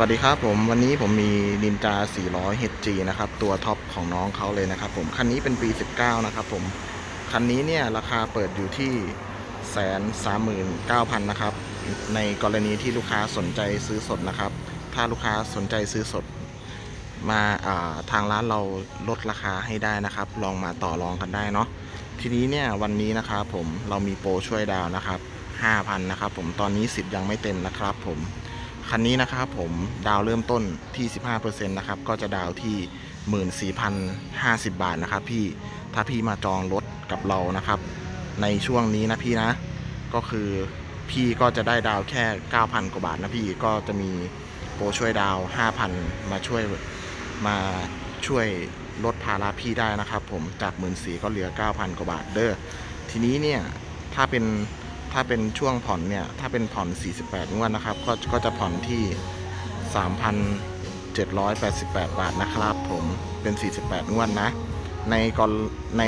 วัสดีครับผมวันนี้ผมมีนินจา 400 HG นะครับ ตัวท็อปของน้องเขาเลยนะครับผม คันนี้เป็นปี 19 นะครับผม คันนี้เนี่ยราคาเปิดอยู่ที่แสนสามหมื่นเก้าพันนะครับ ในกรณีที่ลูกค้าสนใจซื้อสดนะครับ ถ้าลูกค้าสนใจซื้อสด มาาทางร้านเราลดราคาให้ได้นะครับ ลองมาต่อรองกันได้เนาะทีนี้เนี่ยวันนี้นะครับผมเรามีโปรช่วยดาวนะครับ5,000นะครับผมตอนนี้สิทธิ์ยังไม่เต็มนะครับผม คันนี้นะครับผมดาวเริ่มต้นที่ 15%นะครับก็จะดาวที่ 14,050 บาทนะครับพี่ถ้าพี่มาจองรถกับเรานะครับ ในช่วงนี้นะพี่นะ ก็คือพี่ก็จะได้ดาวแค่ 9,000 กว่าบาทนะพี่ก็จะมีโปรช่วยดาว 5,000 มาช่วยมาช่วยลดภาระพี่ได้นะครับ ผมจาก1 4ื่นก็เหลือ 9,000 กว่าบาทเด้อทีนี้เนี่ยถ้าเป็น ถ้าเป็นช่วงผ่อนเนี่ย ถ้าเป็นผ่อน 48 งวดนะครับ ก็ก็จะผ่อนที่ 3,788 บาทนะครับ ผมเป็น 48 งวดนะ ในกรใน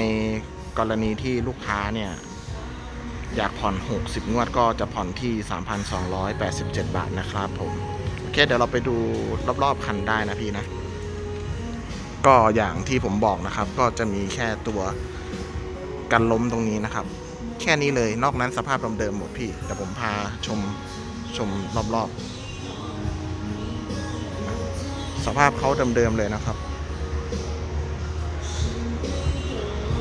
กรณีที่ลูกค้าเนี่ยอยากผ่อน 60 งวดก็จะผ่อนที่ 3,287 บาทนะครับผม โอเค เดี๋ยวเราไปดูรอบๆคันได้นะพี่นะ ก็อย่างที่ผมบอกนะครับ ก็จะมีแค่ตัวกันล้มตรงนี้นะครับ แค่นี้เลย นอกนั้นสภาพเดิมๆหมดพี่แต่ผมพาชมชมรอบๆ สภาพเขาเดิมๆเลยนะครับ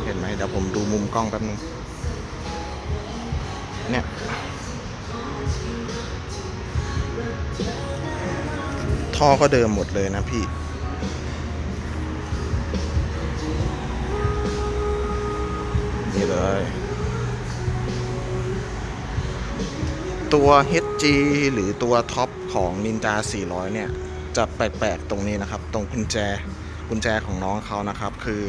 เห็นไหมเดี๋ยวผมดูมุมกล้องแป๊บนึงเนี่ยท่อก็เดิมหมดเลยนะพี่นี่เลย ตัว HG หรือตัวท็อปของ Ninja 400 เนี่ย จะแปลกๆตรงนี้นะครับ ตรงกุญแจกุญแจของน้องเขานะครับ คือ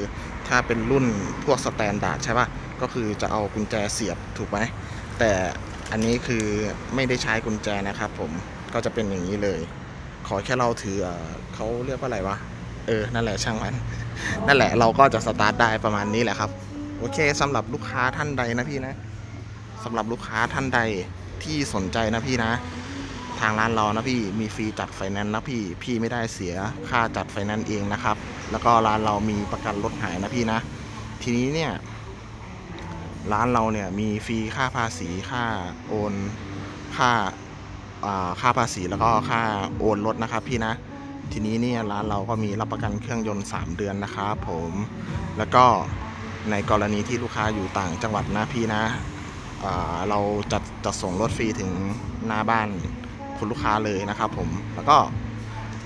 ถ้าเป็นรุ่นพวกสแตนดาร์ดใช่ปะก็คือจะเอากุญแจเสียบถูกไหม แต่อันนี้คือไม่ได้ใช้กุญแจนะครับผมก็จะเป็นอย่างนี้เลย ขอแค่เราถือเอ่อเขาเรียกว่าอะไรวะ เออ นั่นแหละช่างมัน นั่นแหละเราก็จะสตาร์ทได้ประมาณนี้แหละครับ โอเคสำหรับลูกค้าท่านใดนะพี่นะสำหรับลูกค้าท่านใด ที่สนใจนะพี่นะ ทางร้านเรานะพี่มีฟรีจัดไฟแนนซ์นะพี่พี่ไม่ได้เสียค่าจัดไฟแนนซ์เองนะครับ แล้วก็ร้านเรามีประกันรถหายนะพี่นะ ทีนี้เนี่ยร้านเราเนี่ยมีฟรีค่าภาษีค่าโอนค่าค่าภาษีแล้วก็ค่าโอนรถนะครับพี่นะ ทีนี้เนี่ยร้านเราก็มีรับประกันเครื่องยนต์ 3 เดือนนะครับผมแล้วก็ในกรณีที่ลูกค้าอยู่ต่างจังหวัดนะพี่นะ เราจัดจัดส่งรถฟรีถึงหน้าบ้านคุณลูกค้าเลยนะครับผมแล้วก็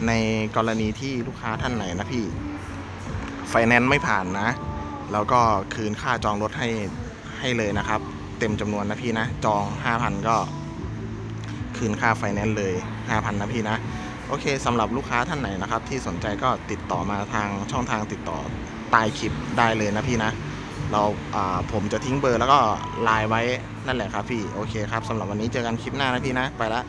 ในกรณีที่ลูกค้าท่านไหนนะพี่ไฟแนนซ์ไม่ผ่านนะ แล้วก็คืนค่าจองรถให้ให้เลยนะครับ เต็มจำนวนนะพี่นะ จอง 5,000 ก็คืนค่าไฟแนนซ์เลย 5,000 นะพี่นะ โอเคสำหรับลูกค้าท่านไหนนะครับ ที่สนใจก็ติดต่อมาทางช่องทางติดต่อใต้คลิปได้เลยนะพี่นะ เราผมจะทิ้งเบอร์แล้วก็ไลน์ไว้นั่นแหละครับพี่ โอเคครับสำหรับวันนี้เจอกันคลิปหน้านะพี่นะ ไปละ